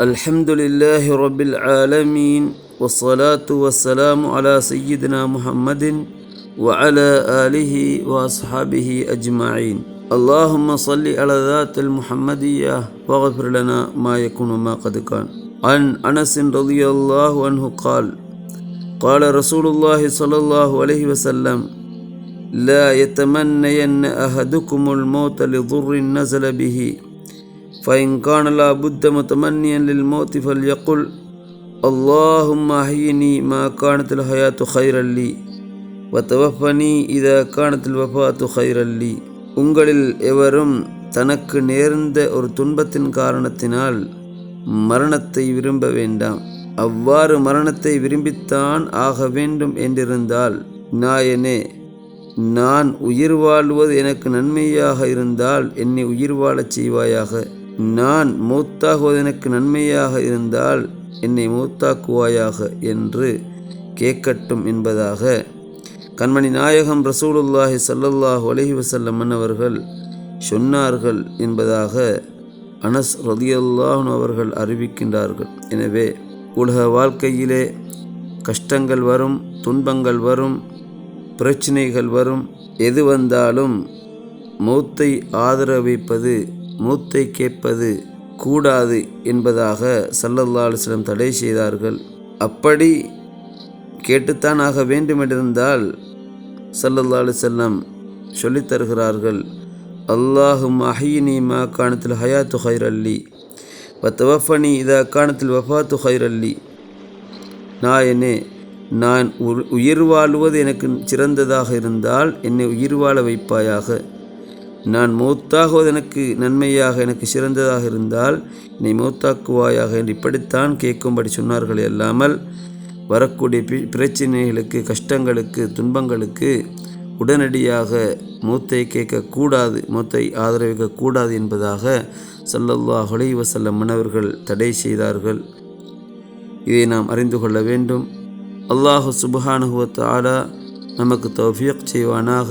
الحمد لله رب العالمين والصلاة والسلام على سيدنا محمد وعلى آله وأصحابه أجمعين. اللهم صل على ذات المحمدية واغفر لنا ما يكون ما قد كان. عن أنس رضي الله عنه قال قال رسول الله صلى الله عليه وسلم لا يتمنين أحدكم الموت لضر نزل به. فإن كان لا بد متمنيا للموت فليقل اللهم أحيني ما كانت الحياة خيرا لي وتوفني إذا كانت الوفاة خيرا لي உங்களில் எவரும் தனக்கு நேர்ந்த ஒரு துன்பத்தின் காரணத்தினால் மரணத்தை விரும்ப வேண்டாம் அவ்வாறு மரணத்தை விரும்பித்தான் ஆக வேண்டும் என்றிருந்தால் நாயனே நான் உயிர் வாழ்வது எனக்கு நன்மையாக இருந்தால் என்னை உயிர் வாழச் செய்வாயாக நான் மூத்தாகுவது நன்மையாக இருந்தால் என்னை மூத்தாக்குவாயாக என்று கேட்கட்டும் என்பதாக. கண்மணி நாயகம் ரசூலுல்லாஹி ஸல்லல்லாஹு அலைஹி வஸல்லம் அவர்கள் சொன்னார்கள் என்பதாக அனஸ் ரதியல்லாஹன் அவர்கள் அறிவிக்கின்றார்கள். எனவே உலக வாழ்க்கையிலே கஷ்டங்கள் வரும் துன்பங்கள் வரும் பிரச்சனைகள் வரும் எது வந்தாலும் மௌத்தை ஆதரவிப்பது மூத்தை கேட்பது கூடாது என்பதாக சல்லல்லா அலுவலம் தடை செய்தார்கள். அப்படி கேட்டுத்தான் ஆக வேண்டுமென்றிருந்தால் சல்லல்லா செல்லம் சொல்லித்தருகிறார்கள் அல்லாஹும் அஹினி மா காணத்தில் ஹயாத்து ஹைர் ஹைரல்லி வத்தவஃபனி இதா காணத்தில் வஃபாத்து ஹைரல்லி நாயனே நான் உயிர் வாழ்வது எனக்கு சிறந்ததாக இருந்தால் என்னை உயிர் வாழ வைப்பாயாக. நான் மூத்தாகுவது எனக்கு நன்மையாக எனக்கு சிறந்ததாக இருந்தால் நீ மூத்தாக்குவாயாக என்று இப்படித்தான் கேட்கும்படி சொன்னார்கள் அல்லாமல் வரக்கூடிய பிரச்சனைகளுக்கு கஷ்டங்களுக்கு துன்பங்களுக்கு உடனடியாக மூத்தை கேட்கக்கூடாது மூத்தை ஆதரவிக்கக்கூடாது என்பதாக சல்லல்லா ஹொலை வசல்லம் மன்னவர்கள் தடை செய்தார்கள். இதை நாம் அறிந்து கொள்ள வேண்டும். அல்லாஹு சுபஹானுவத் ஆலா நமக்கு தௌஃபியக் செய்வானாக.